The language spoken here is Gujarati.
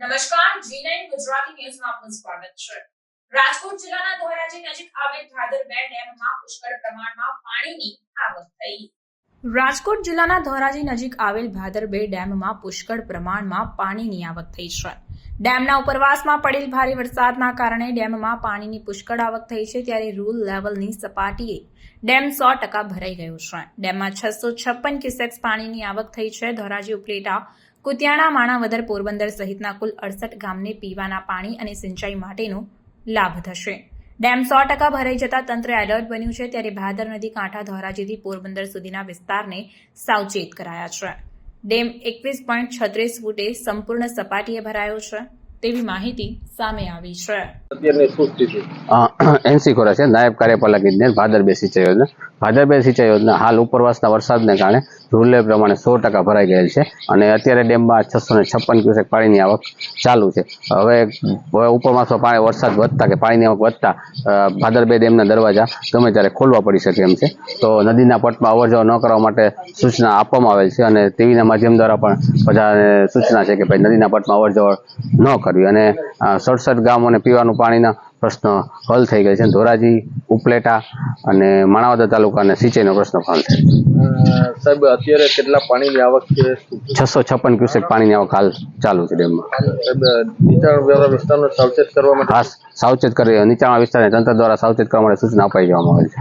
નમસ્કાર G9 ગુજરાતી ન્યૂઝમાં આપનું સ્વાગત છે. રાજકોટ જિલ્લાના ધોરાજી નજીક આવેલ ધાદર બે ડેમમાં પુષ્કળ પ્રમાણમાં પાણીની આવક થઈ. રાજકોટ જિલ્લાના ધોરાજી નજીક આવેલ ભાદર બે ડેમમાં પુષ્કળ પ્રમાણમાં પાણીની આવક થઈ છે. ડેમના ઉપરવાસમાં પડેલ ભારે વરસાદના કારણે ડેમમાં પાણીની પુષ્કળ આવક થઈ છે ત્યારે રૂલ લેવલની સપાટીએ ડેમ સો ટકા ભરાઈ ગયો છે. ડેમમાં છસો છપ્પન ક્યુસેક્સ પાણીની આવક થઈ છે. ધોરાજી ઉપલેટા કુતિયાણા માણાવદર પોરબંદર સહિતના કુલ અડસઠ ગામને પીવાના પાણી અને સિંચાઈ માટેનો લાભ થશે. ડેમ સો ટકા ભરાઈ જતા તંત્ર એલર્ટ બન્યું છે ત્યારે ભાદર નદી કાંઠા ધોરાજીથી પોરબંદર સુધીના વિસ્તારને સાવચેત કરાયા છે. ડેમ એકવીસ પોઈન્ટ છત્રીસ ફૂટે સંપૂર્ણ સપાટીએ ભરાયો છે તેવી માહિતી સામે આવી છે. એનસી ખોરા છે. નાયબ કાર્યપાલક ઇજનેર ભાદર બેસી છે. યોજના ભાદર બે સિંચાઈ યોજના. હાલ ઉપરવાસના વરસાદને કારણે રૂલે પ્રમાણે સો ટકા ભરાઈ ગયેલ છે અને અત્યારે ડેમમાં છસો ને છપ્પન ક્યુસેક પાણીની આવક ચાલુ છે. હવે હવે ઉપરવાસમાં પાણી વરસાદ વધતા કે પાણીની આવક વધતા ભાદરબે ડેમના દરવાજા ગમે ત્યારે ખોલવા પડી શકે એમ છે. તો નદીના પટમાં અવર જવર ન કરવા માટે સૂચના આપવામાં આવેલ છે અને ટીવીના માધ્યમ દ્વારા પણ બધાને સૂચના છે કે ભાઈ નદીના પટમાં અવર ન કરવી. અને સડસઠ ગામોને પીવાનું પાણીના પ્રશ્ન હલ થઈ ગયો છે. ધોરાજી ઉપલેટા અને માણાવદર તાલુકાને સિંચાઈનો પ્રશ્ન પણ છે. સાહેબ અત્યારે કેટલા પાણીની આવક છે? છસો છપ્પન ક્યુસેક પાણીની આવક હાલ ચાલુ છે ડેમમાં. નીચાણવાળા વિસ્તારનો સાવચેત કરવા માટે ખાસ સાવચેત કરી નીચાણવાળા વિસ્તારને તંત્ર દ્વારા સાવચેત કરવા માટે સૂચના અપાઈ જવામાં આવેલ છે.